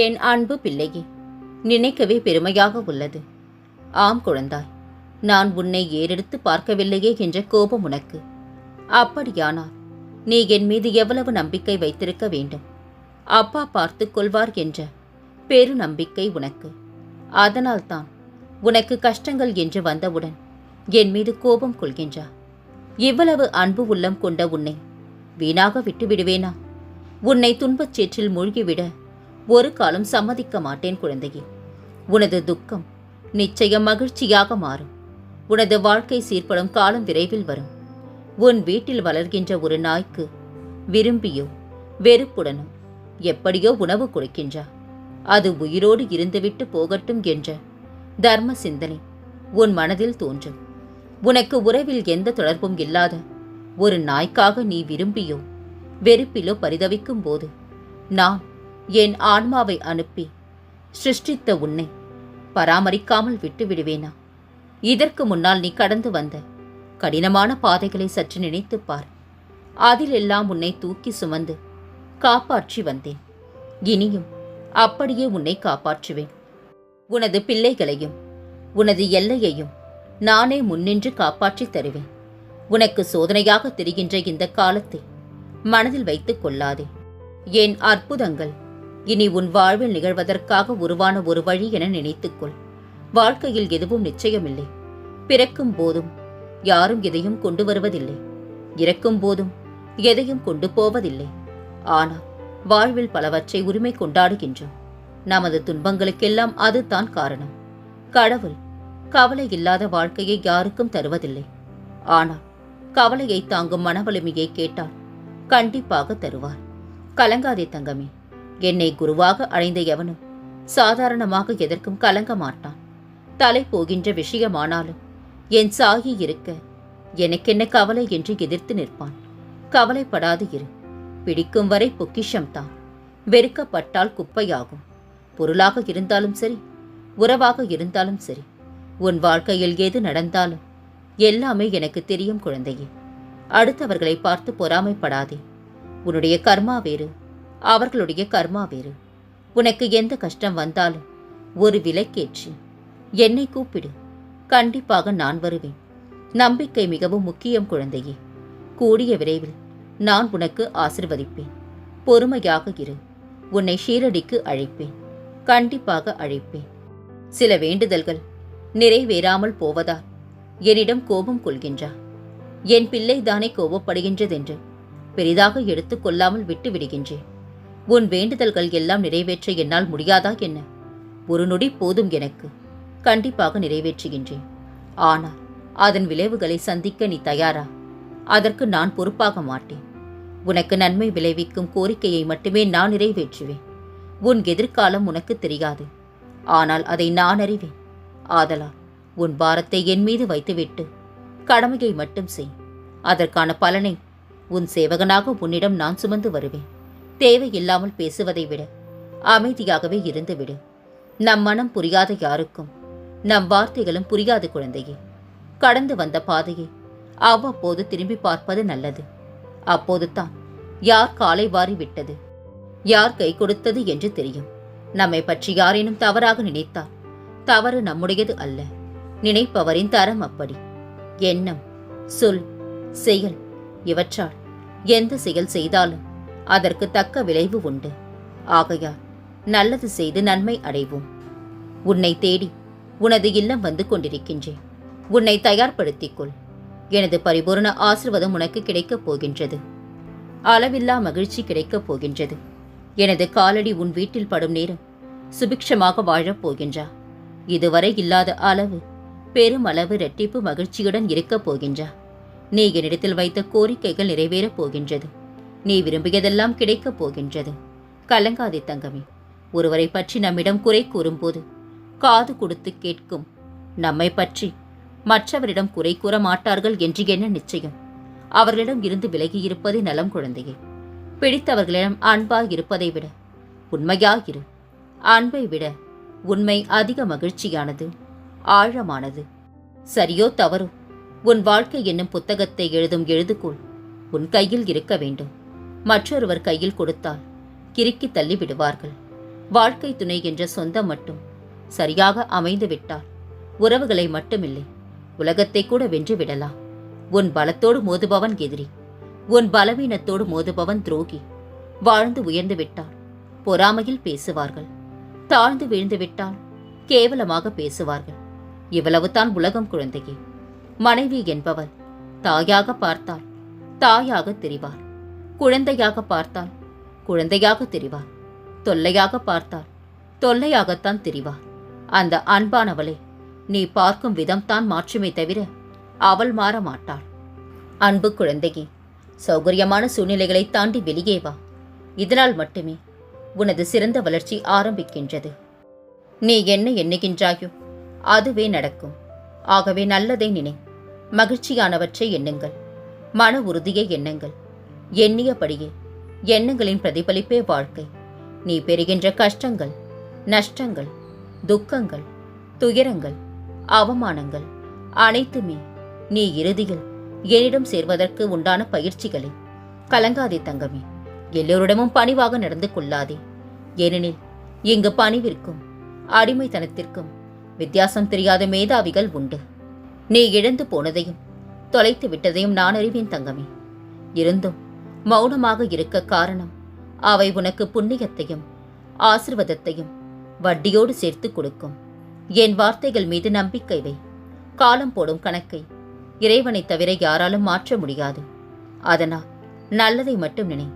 என் அன்பு பிள்ளையே நினைக்கவே பெருமையாக உள்ளது. ஆம் குழந்தாய் நான் உன்னை ஏறெடுத்து பார்க்கவில்லையே என்ற கோபம் உனக்கு. அப்படியானால் நீ என் மீது எவ்வளவு நம்பிக்கை வைத்திருக்க வேண்டும்? அப்பா பார்த்து கொள்வார் என்ற பெரு நம்பிக்கை உனக்கு. அதனால்தான் உனக்கு கஷ்டங்கள் என்று வந்தவுடன் என் மீது கோபம் கொள்கின்றா. இவ்வளவு அன்பு உள்ளம் கொண்ட உன்னை வீணாக விட்டு விடுவேனா உன்னை துன்பச் சேற்றில் மூழ்கிவிட ஒரு காலம் சம்மதிக்க மாட்டேன் குழந்தையே. உனது துக்கம் நிச்சயம் மகிழ்ச்சியாக மாறும். உனது வாழ்க்கை சீர்படும் காலம் விரைவில் வரும். உன் வீட்டில் வளர்கின்ற ஒரு நாய்க்கு விரும்பியோ வெறுப்புடனோ எப்படியோ உணவு கொடுக்கின்றா. அது உயிரோடு இருந்துவிட்டு போகட்டும் என்ற தர்ம சிந்தனை உன் மனதில் தோன்றும். உனக்கு உறவில் எந்த தொடர்பும் இல்லாத ஒரு நாய்க்காக நீ விரும்பியோ வெறுப்பிலோ பரிதவிக்கும் போது நான் என் ஆன்மாவை அனுப்பி சிருஷ்டித்த உன்னை பராமரிக்காமல் விட்டு விடுவேனா? இதற்கு முன்னால் நீ கடந்து வந்த கடினமான பாதைகளை சற்று நினைத்துப் பார். அதிலெல்லாம் உன்னை தூக்கி சுமந்து காப்பாற்றி வந்தேன். இனியும் அப்படியே உன்னை காப்பாற்றுவேன். உனது பிள்ளைகளையும் உனது எல்லையையும் நானே முன்னின்று காப்பாற்றித் தருவேன். உனக்கு சோதனையாக தெரிகின்ற இந்த காலத்தை மனதில் வைத்துக் கொள்ளாதே. என் அற்புதங்கள் இனி உன் வாழ்வில் நிகழ்வதற்காக உருவான ஒரு வழி என நினைத்துக்கொள். வாழ்க்கையில் எதுவும் நிச்சயமில்லை. பிறக்கும் போதும் யாரும் எதையும் கொண்டு வருவதில்லை. இறக்கும் போதும் எதையும் கொண்டு போவதில்லை. ஆனால் வாழ்வில் பலவற்றை உரிமை கொண்டாடுகின்றோம். நமது துன்பங்களுக்கெல்லாம் அதுதான் காரணம். கடவுள் கவலை இல்லாத வாழ்க்கையை யாருக்கும் தருவதில்லை. ஆனால் கவலையை தாங்கும் மனவலிமையை கேட்டால் கண்டிப்பாக தருவார். கலங்காதே தங்கமே. என்னை குருவாக அடைந்த எவனும் சாதாரணமாக எதற்கும் கலங்க மாட்டான் தலை போகின்ற விஷயமானாலும் என் சாகி இருக்க எனக்கென்ன கவலை என்று எதிர்த்து நிற்பான். கவலைப்படாது இரு. பிடிக்கும் வரை பொக்கிஷம்தான் வெறுக்கப்பட்டால் குப்பையாகும். பொருளாக இருந்தாலும் சரி உறவாக இருந்தாலும் சரி உன் வாழ்க்கையில் எது நடந்தாலும் எல்லாமே எனக்கு தெரியும் குழந்தையே. அடுத்தவர்களை பார்த்து பொறாமைப்படாதே. உன்னுடைய கர்மா வேறு. அவர்களுடைய கர்மா வேறு. உனக்கு எந்த கஷ்டம் வந்தாலும் ஒரு விலைக்கேற்று என்னை கூப்பிடு. கண்டிப்பாக நான் வருவேன். நம்பிக்கை மிகவும் முக்கியம் குழந்தையே. கூடிய விரைவில் நான் உனக்கு ஆசிர்வதிப்பேன். பொறுமையாக இரு. உன்னை ஷீரடிக்கு அழைப்பேன். கண்டிப்பாக அழைப்பேன். சில வேண்டுதல்கள் நிறைவேறாமல் போவதால் என்னிடம் கோபம் கொள்கின்றார் என் பிள்ளை தானே கோபப்படுகின்றதென்று பெரிதாக எடுத்துக் கொள்ளாமல் விட்டு விடுகின்றேன் உன் வேண்டுதல்கள் எல்லாம் நிறைவேற்ற என்னால் முடியாதா என்ன? ஒரு நொடி போதும் எனக்கு. கண்டிப்பாக நிறைவேற்றுகின்றேன். ஆனால் அதன் விளைவுகளை சந்திக்க நீ தயாரா? அதற்கு நான் பொறுப்பாக மாட்டேன். உனக்கு நன்மை விளைவிக்கும் கோரிக்கையை மட்டுமே நான் நிறைவேற்றுவேன். உன் எதிர்காலம் உனக்கு தெரியாது. ஆனால் அதை நான் அறிவேன். ஆதலால் உன் பாரத்தை என் மீது வைத்துவிட்டு கடமையை மட்டும் செய். அதற்கான பலனை உன் சேவகனாக உன்னிடம் நான் சுமந்து வருவேன். தேவையில்லாமல் பேசுவதை விட. அமைதியாகவே இருந்து விடு. நம் மனம் புரியாத யாருக்கும் நம் வார்த்தைகளும் புரியாது குழந்தையே. கடந்து வந்த பாதையை அவ்வப்போது திரும்பி பார்ப்பது நல்லது. அப்போது தான் யார் காலை வாரி விட்டது யார் கை கொடுத்தது என்று தெரியும். நம்மை பற்றி யாரேனும் தவறாக நினைத்தால் தவறு நம்முடையது அல்ல. நினைப்பவரின் தரம் அப்படி. எண்ணம் சொல் செயல் இவற்றால் எந்த செயல் செய்தாலும் அதற்கு தக்க விளைவு உண்டு. ஆகையால் நல்லது செய்து நன்மை அடைவோம். உன்னை தேடி உனது இல்லம் வந்து கொண்டிருக்கின்றேன். உன்னை தயார்படுத்திக் கொள் எனது பரிபூரண ஆசிர்வாதம் உனக்கு கிடைக்கப் போகின்றது. அளவில்லா மகிழ்ச்சி கிடைக்கப் போகின்றது. எனது காலடி உன் வீட்டில் படும் நேரம் சுபிக்ஷமாக வாழப் போகின்றா. இதுவரை இல்லாத அளவு பெருமளவு இரட்டிப்பு மகிழ்ச்சியுடன் இருக்கப் போகின்றா. நீ என்னிடத்தில் வைத்த கோரிக்கைகள் நிறைவேறப் போகின்றது. நீ விரும்பியதெல்லாம் கிடைக்கப் போகின்றது. கலங்காதே தங்கமே. ஒருவரை பற்றி நம்மிடம் குறை கூறும்போது காது கொடுத்து கேட்கும் நம்மை பற்றி மற்றவரிடம் குறை கூற மாட்டார்கள் என்று என்ன நிச்சயம்? அவர்களிடம் இருந்து விலகி இருப்பது நலம் குழந்தையே. பிடித்தவர்களிடம் அன்பாக இருப்பதை விட உண்மையாயிரு. அன்பை விட உண்மை அதிக மகிழ்ச்சியானது ஆழமானது. சரியோ தவறோ உன் வாழ்க்கை என்னும் புத்தகத்தை எழுதும் எழுதுகோள் உன் கையில் இருக்க வேண்டும். மற்றொருவர் கையில் கொடுத்தால் கிறுக்கி தள்ளி விடுவார்கள் வாழ்க்கை துணை என்ற சொந்தம் மட்டும் சரியாக அமைந்து விட்டால் உறவுகளை மட்டுமில்லை உலகத்தை கூட வென்று விடலாம் உன் பலத்தோடு மோதுபவன் எதிரி உன் பலவீனத்தோடு மோதுபவன் துரோகி. வாழ்ந்து உயர்ந்து விட்டால் பொறாமையில் பேசுவார்கள் தாழ்ந்து வீழ்ந்து விட்டால் கேவலமாக பேசுவார்கள். இவ்வளவுதான் உலகம் குழந்தையே. மனைவி என்பவள் தாயாக பார்த்தால் தாயாக தெரிவார். குழந்தையாக பார்த்தால் குழந்தையாக தெரிவார் தொல்லையாக பார்த்தால் தொல்லையாகத்தான் தெரிவார் அந்த அன்பானவளை நீ பார்க்கும் விதம்தான் மாற்றுமே தவிர அவள் மாற மாட்டாள். அன்பு குழந்தையே சௌகரியமான சூழ்நிலைகளை தாண்டி வெளியே வா. இதனால் மட்டுமே உனது சிறந்த வளர்ச்சி ஆரம்பிக்கின்றது. நீ என்ன எண்ணுகின்றாயோ அதுவே நடக்கும். ஆகவே நல்லதை நினை. மகிழ்ச்சியானவற்றை எண்ணுங்கள். மன உறுதியை எண்ணுங்கள். எண்ணியபடியே எண்ணங்களின் பிரதிபலிப்பே வாழ்க்கை. நீ பெறுகின்ற கஷ்டங்கள் நஷ்டங்கள் துக்கங்கள் துயரங்கள் அவமானங்கள் அனைத்துமே நீ இறுதியில் என்னிடம் சேர்வதற்கு உண்டான பயிற்சிகளே. கலங்காதே தங்கமே எல்லோரிடமும் பணிவாக நடந்து கொள்ளாதே. ஏனெனில் இங்கு பணிவிற்கும் அடிமைத்தனத்திற்கும் வித்தியாசம் தெரியாத மேதாவிகள் உண்டு. நீ இழந்து போனதையும் தொலைத்து விட்டதையும் நான் அறிவேன் தங்கமே. இருந்தும் மௌனமாக இருக்க காரணம். அவை உனக்கு புண்ணியத்தையும் ஆசிர்வாதத்தையும் வட்டியோடு சேர்த்து கொடுக்கும். என் வார்த்தைகள் மீது நம்பிக்கை வை. காலம் போடும் கணக்கை. இறைவனைத் தவிர யாராலும் மாற்ற முடியாது. அதனால் நல்லதை மட்டும் நினை.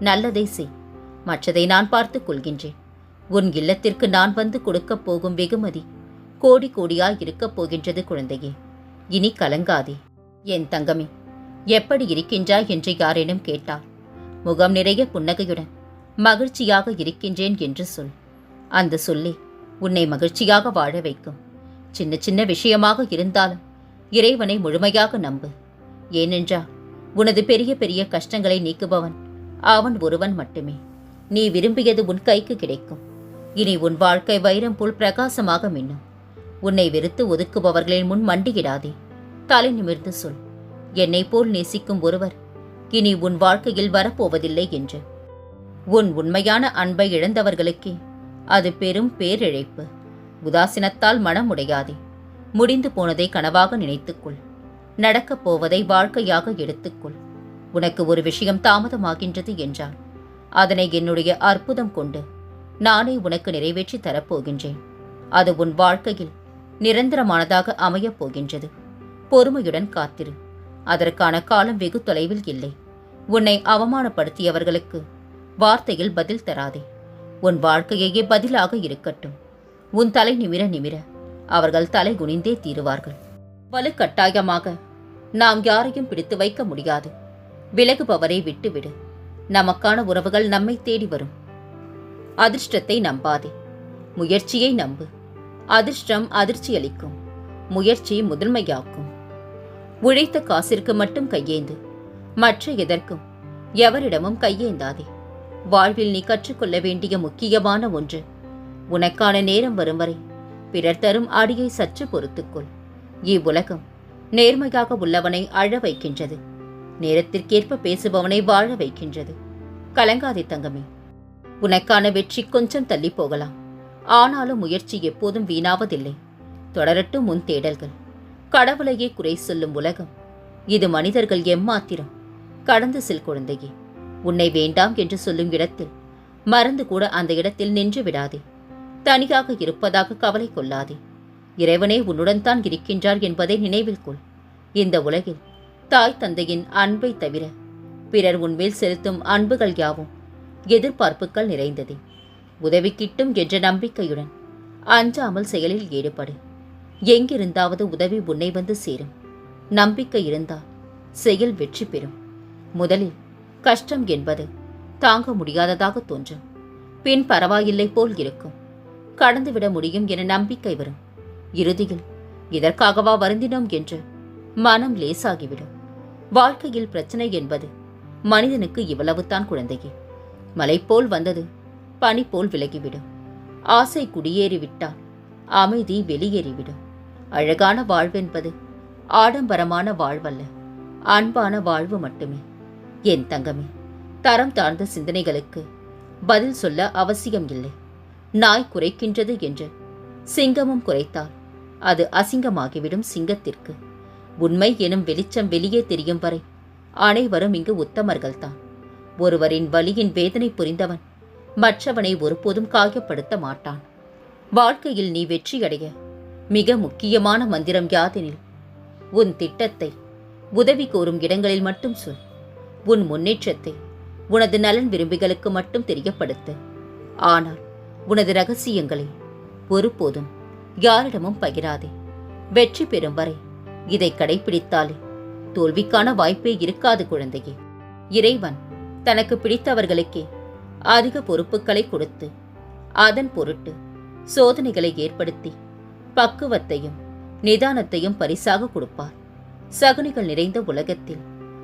நல்லதை செய். மற்றதை நான் பார்த்துக் கொள்கின்றேன். உன் இல்லத்திற்கு நான் வந்து கொடுக்கப் போகும் வெகுமதி கோடி கோடியாய் இருக்கப் போகின்றது குழந்தையே. இனி கலங்காதே. என் தங்கமே எப்படி இருக்கின்றாய்? என்று யாரேனும் கேட்டார் முகம் நிறைய புன்னகையுடன் மகிழ்ச்சியாக இருக்கின்றேன் என்று சொல். அந்த சொல்லே உன்னை மகிழ்ச்சியாக வாழ வைக்கும். சின்ன சின்ன விஷயமாக இருந்தாலும் இறைவனை முழுமையாக நம்பு. ஏனென்றால் உனது பெரிய பெரிய கஷ்டங்களை நீக்குபவன் அவன் ஒருவன் மட்டுமே. நீ விரும்பியது உன் கைக்கு கிடைக்கும். இனி உன் வாழ்க்கை வைரம் போல் பிரகாசமாக மின்னும். உன்னை வெறுத்து ஒதுக்குபவர்களின் முன் மண்டியிடாதே. தலை நிமிர்ந்து சொல். என்னை போல் நேசிக்கும் ஒருவர். இனி உன் வாழ்க்கையில் வரப்போவதில்லை என்று. உன் உண்மையான அன்பை இழந்தவர்களுக்கே. அது பெரும் பேரிழைப்பு. உதாசீனத்தால் மனம் உடையாதே முடிந்து போனதை கனவாக நினைத்துக்கொள். நடக்கப் போவதை வாழ்க்கையாக எடுத்துக்கொள். உனக்கு ஒரு விஷயம் தாமதமாகின்றது என்றால் அதனை என்னுடைய அற்புதம் கொண்டு நானே உனக்கு நிறைவேற்றி தரப்போகின்றேன். அது உன் வாழ்க்கையில் நிரந்தரமானதாக அமையப் போகின்றது. பொறுமையுடன் காத்திரு. அதற்கான காலம் வெகு தொலைவில் இல்லை. உன்னை அவமானப்படுத்தியவர்களுக்கு வார்த்தையில் பதில் தராதே. உன் வாழ்க்கையே பதிலாக இருக்கட்டும். உன் தலை நிமிர நிமிர அவர்கள் தலை குனிந்தே தீருவார்கள். வலுக்கட்டாயமாக நாம் யாரையும் பிடித்து வைக்க முடியாது. விலகுபவரை விட்டுவிடு. நமக்கான உறவுகள் நம்மை தேடி வரும். அதிர்ஷ்டத்தை நம்பாதே. முயற்சியை நம்பு. அதிர்ஷ்டம் அதிர்ச்சி அளிக்கும் முயற்சி முதன்மையாக்கும். உழைத்த காசிற்கு மட்டும் கையேந்து மற்ற எதற்கும் எவரிடமும் கையேந்தாதே. வாழ்வில் நீ கற்றுக்கொள்ள வேண்டிய முக்கியமான ஒன்று உனக்கான நேரம் வரும் வரை பிறர் தரும் அடியை சற்று பொறுத்துக்கொள். இவ்வுலகம் நேர்மையாக உள்ளவனை அழ வைக்கின்றது நேரத்திற்கேற்ப பேசுபவனை வாழ வைக்கின்றது. கலங்காதே தங்கமே உனக்கான வெற்றி கொஞ்சம் தள்ளி போகலாம். ஆனாலும் முயற்சி எப்போதும் வீணாவதில்லை. தொடரட்டும் உன் தேடல்கள். கடவுளையே குறை சொல்லும் உலகம். இது மனிதர்கள் எம்மாத்திரம்? கடந்து செல் குழந்தையே உன்னை வேண்டாம் என்று சொல்லும் இடத்தில் மறந்து கூட அந்த இடத்தில் நின்று விடாதே. தனியாக இருப்பதாக கவலை கொள்ளாதே. இறைவனே உன்னுடன் தான் இருக்கின்றார் என்பதை நினைவில் கொள். இந்த உலகில் தாய் தந்தையின் அன்பை தவிர பிறர் உன்மேல் செலுத்தும் அன்புகள் யாவும் எதிர்பார்ப்புகள் நிறைந்ததே. உதவி கிட்டும் என்ற நம்பிக்கையுடன் அஞ்சாமல் செயலில் ஈடுபடு. எங்கிருந்தாவது உதவி உன்னை வந்து சேரும். நம்பிக்கை இருந்தால் செயல் வெற்றி பெறும். முதலில் கஷ்டம் என்பது தாங்க முடியாததாக தோன்றும். பின் பரவாயில்லை போல் இருக்கும். கடந்துவிட முடியும் என நம்பிக்கை வரும். இறுதியில் இதற்காகவா வருந்தினோம் என்று மனம் லேசாகிவிடும். வாழ்க்கையில் பிரச்சனை என்பது மனிதனுக்கு இவ்வளவுதான் குழந்தையே. மலை போல் வந்தது பனி போல் விலகிவிடும். ஆசை குடியேறிவிட்டால் அமைதி வெளியேறிவிடும். அழகான வாழ்வென்பது ஆடம்பரமான வாழ்வல்ல. அன்பான வாழ்வு மட்டுமே. என் தங்கமே தரம் தாழ்ந்த சிந்தனைகளுக்கு பதில் சொல்ல அவசியம் இல்லை. நாய் குறைக்கின்றது என்று சிங்கமும் குறைத்தால் அது அசிங்கமாகிவிடும் சிங்கத்திற்கு. உண்மை எனும் வெளிச்சம் வெளியே தெரியும் வரை அனைவரும் இங்கு உத்தமர்கள்தான். ஒருவரின் வலியின் வேதனை புரிந்தவன் மற்றவனை ஒருபோதும் காயப்படுத்த மாட்டான். வாழ்க்கையில் நீ வெற்றியடைய மிக முக்கியமான மந்திரம் யாதெனில் உன் திட்டத்தை உதவி கோரும் இடங்களில் மட்டும் சொல். உன் முன்னேற்றத்தை உனது நலன் விரும்பிகளுக்கு மட்டும் தெரியப்படுத்து. ஆனால் உனது ரகசியங்களை ஒருபோதும் யாரிடமும் பகிராதே. வெற்றி பெறும் வரை இதை கடைபிடித்தாலே தோல்விக்கான வாய்ப்பே இருக்காது குழந்தையே. இறைவன் தனக்கு பிடித்தவர்களுக்கே அதிக பொறுப்புகளை கொடுத்து அதன் பொருட்டு சோதனைகளை ஏற்படுத்தி பக்குவத்தையும் நிதானத்தையும் பரிசாக கொடுப்பார். சகுனிகள் நிறைந்த உலகத்தில்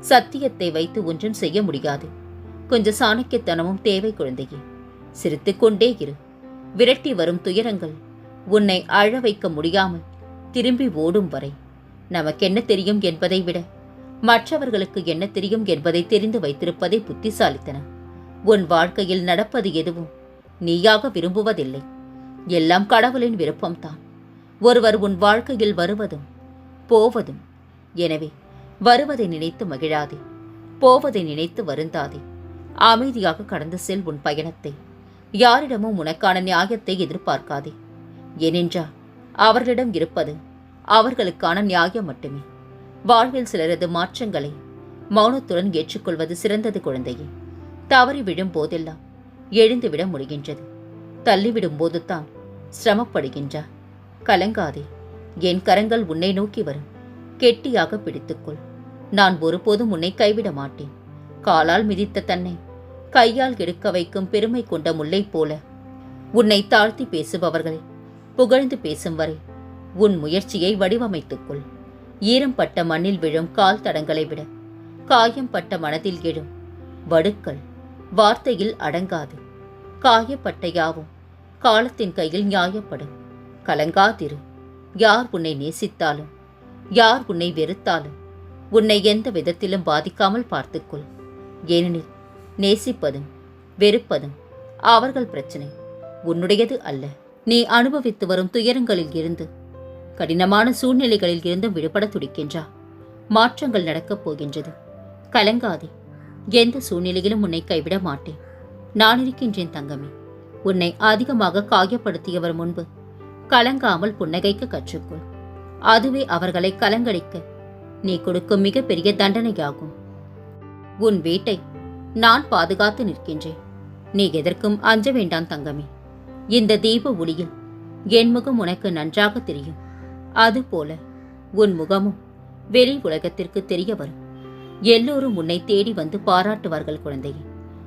சத்தியத்தை வைத்து ஒன்றும் செய்ய முடியாது. கொஞ்சம் சாணக்கியத்தனமும் தேவை குழந்தையே. சிரித்துக்கொண்டே இரு. விரட்டி வரும் துயரங்கள் உன்னை அழ வைக்க முடியாமல் திரும்பி ஓடும் வரை. நமக்கென்ன தெரியும் என்பதை விட மற்றவர்களுக்கு என்ன தெரியும் என்பதை தெரிந்து வைத்திருப்பதை புத்திசாலித்தன உன் வாழ்க்கையில் நடப்பது எதுவும் நீயாக விரும்புவதில்லை. எல்லாம் கடவுளின் விருப்பம்தான். ஒருவர் உன் வாழ்க்கையில் வருவதும் போவதும். எனவே வருவதை நினைத்து மகிழாதே. போவதை நினைத்து வருந்தாதே. அமைதியாக கடந்து செல் உன் பயணத்தை. யாரிடமும் உனக்கான நியாயத்தை எதிர்பார்க்காதே. ஏனென்றால் அவர்களிடம் இருப்பது அவர்களுக்கான நியாயம் மட்டுமே. வாழ்வில் சிலரது மாற்றங்களை மௌனத்துடன் ஏற்றுக்கொள்வது சிறந்தது குழந்தையே. தவறி விழும் போதெல்லாம் எழுந்துவிட முடிகின்றது. தள்ளிவிடும் போதுதான் சிரமப்படுகின்றார் கலங்காதே. என் கரங்கள் உன்னை நோக்கி வரும். கெட்டியாக பிடித்துக்கொள். நான் ஒருபோதும் உன்னை கைவிட மாட்டேன். காலால் மிதித்த தன்னை கையால் எடுக்க வைக்கும் பெருமை கொண்ட முல்லை போல உன்னை தாழ்த்தி பேசுபவர்களை புகழ்ந்து பேசும் வரை உன் முயற்சியை வடிவமைத்துக்கொள். ஈரம்பட்ட மண்ணில் விழும் கால் தடங்களை விட காயம் பட்ட மனதில் எழும் வடுக்கள் வார்த்தையில் அடங்காது. காயப்பட்ட யாவும் காலத்தின் கையில் நியாயப்படும். கலங்காதிரு யார் உன்னை நேசித்தாலும் யார் உன்னை வெறுத்தாலும் உன்னை எந்த விதத்திலும் பாதிக்காமல் பார்த்துக்கொள். ஏனெனில் நேசிப்பதும் வெறுப்பதும் அவர்கள் பிரச்சனை. உன்னுடையது அல்ல. நீ அனுபவித்து வரும் துயரங்களில் இருந்து கடினமான சூழ்நிலைகளில் இருந்தும் விடுபட துடிக்கின்றா. மாற்றங்கள் நடக்கப் போகின்றது. கலங்காதே. எந்த சூழ்நிலையிலும் உன்னை கைவிட மாட்டேன். நான் இருக்கின்றேன் தங்கமே. உன்னை அதிகமாக காயப்படுத்தியவர் முன்பு கலங்காமல் புன்னகைக்க கற்றுக்கொள். அதுவே அவர்களை கலங்கடிக்க நீ கொடுக்கும் மிகப்பெரிய தண்டனையாகும். உன் வீட்டை நான் பாதுகாத்து நிற்கின்றேன். நீ எதற்கும் அஞ்ச வேண்டாம் தங்கமே. இந்த தீப ஒளியில் என் முகம் உனக்கு நன்றாக தெரியும். அதுபோல உன் முகமும் வெளி உலகத்திற்கு தெரிய வரும். எல்லோரும் உன்னை தேடி வந்து பாராட்டுவார்கள் குழந்தையே.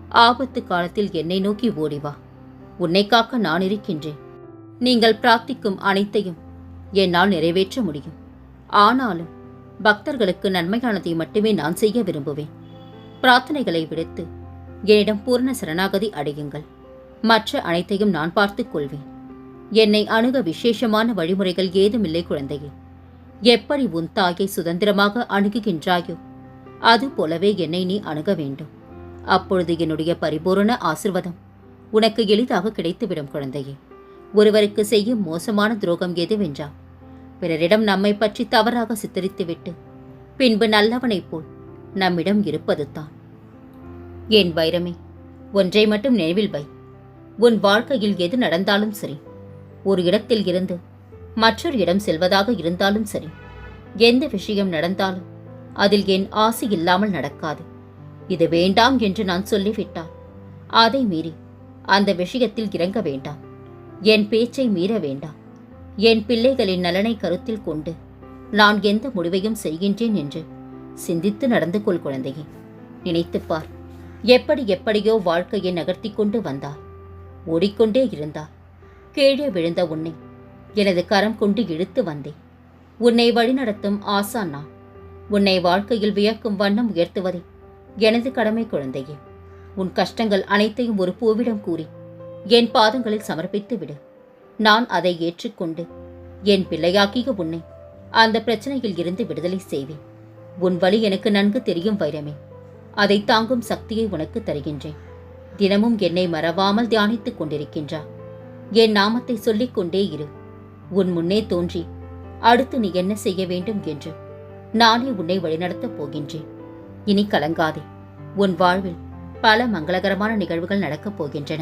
ஆபத்து காலத்தில் என்னை நோக்கி ஓடி வா. உன்னை காக்க நான் இருக்கின்றேன். நீங்கள் பிரார்த்திக்கும் அனைத்தையும் என்னால் நிறைவேற்ற முடியும். ஆனாலும் பக்தர்களுக்கு நன்மையானதை மட்டுமே நான் செய்ய விரும்புவேன். பிரார்த்தனைகளை விடுத்து என்னிடம் பூர்ண சரணாகதி அடையுங்கள். மற்ற அனைத்தையும் நான் பார்த்துக் கொள்வேன். என்னை அணுக விசேஷமான வழிமுறைகள் ஏதுமில்லை குழந்தையே. எப்படி உன் தாயை சுதந்திரமாக அணுகுகின்றாயோ அது போலவே என்னை நீ அணுக வேண்டும். அப்பொழுது என்னுடைய பரிபூரண ஆசிர்வாதம் உனக்கு எளிதாக கிடைத்துவிடும் குழந்தையே. ஒருவருக்கு செய்யும் மோசமான துரோகம் எதுவென்றால் பிறரிடம் நம்மை பற்றி தவறாக சித்தரித்துவிட்டு பின்பு நல்லவனைப் போல் நம்மிடம் இருப்பதுதான் என் வைரமே ஒன்றை மட்டும் நினைவில் வை. உன் வாழ்க்கையில் எது நடந்தாலும் சரி ஒரு இடத்தில் இருந்து மற்றொரு இடம் செல்வதாக இருந்தாலும் சரி எந்த விஷயம் நடந்தாலும் அதில் என் ஆசை இல்லாமல் நடக்காது. இது வேண்டாம் என்று நான் சொல்லிவிட்டால் அதை மீறி அந்த விஷயத்தில் இறங்க வேண்டாம். என் பேச்சை மீற வேண்டாம். என் பிள்ளைகளின் நலனை கருத்தில் கொண்டு நான் எந்த முடிவையும் செய்கின்றேன் என்று சிந்தித்து நடந்து கொள் குழந்தையே. நினைத்துப் பார் எப்படி எப்படியோ வாழ்க்கையை நகர்த்தி கொண்டு வந்தார் ஓடிக்கொண்டே இருந்தார் கீழே விழுந்த உன்னை எனது கரம் கொண்டு இழுத்து வந்தேன். உன்னை வழிநடத்தும் ஆசானா நான். உன்னை வாழ்க்கையில் வியக்கும் வண்ணம் உயர்த்துவதே எனது கடமை குழந்தையே. உன் கஷ்டங்கள் அனைத்தையும் ஒரு பூவிடம் கூறி என் பாதங்களில் சமர்ப்பித்து விடு நான் அதை ஏற்றுக்கொண்டு என் பிள்ளையாக்கிய உன்னை அந்த பிரச்சனையில் இருந்து விடுதலை செய்வேன். உன் வழி எனக்கு நன்கு தெரியும் வைரமே. அதை தாங்கும் சக்தியை உனக்கு தருகின்றேன். தினமும் என்னை மறவாமல் தியானித்துக் கொண்டிருக்கின்றா என் நாமத்தை சொல்லிக் கொண்டே இரு. உன் முன்னே தோன்றி அடுத்து நீ என்ன செய்ய வேண்டும் என்று நானே உன்னை வழிநடத்தப் போகின்றேன். இனி கலங்காதே. உன் வாழ்வில் பல மங்களகரமான நிகழ்வுகள் நடக்கப் போகின்றன.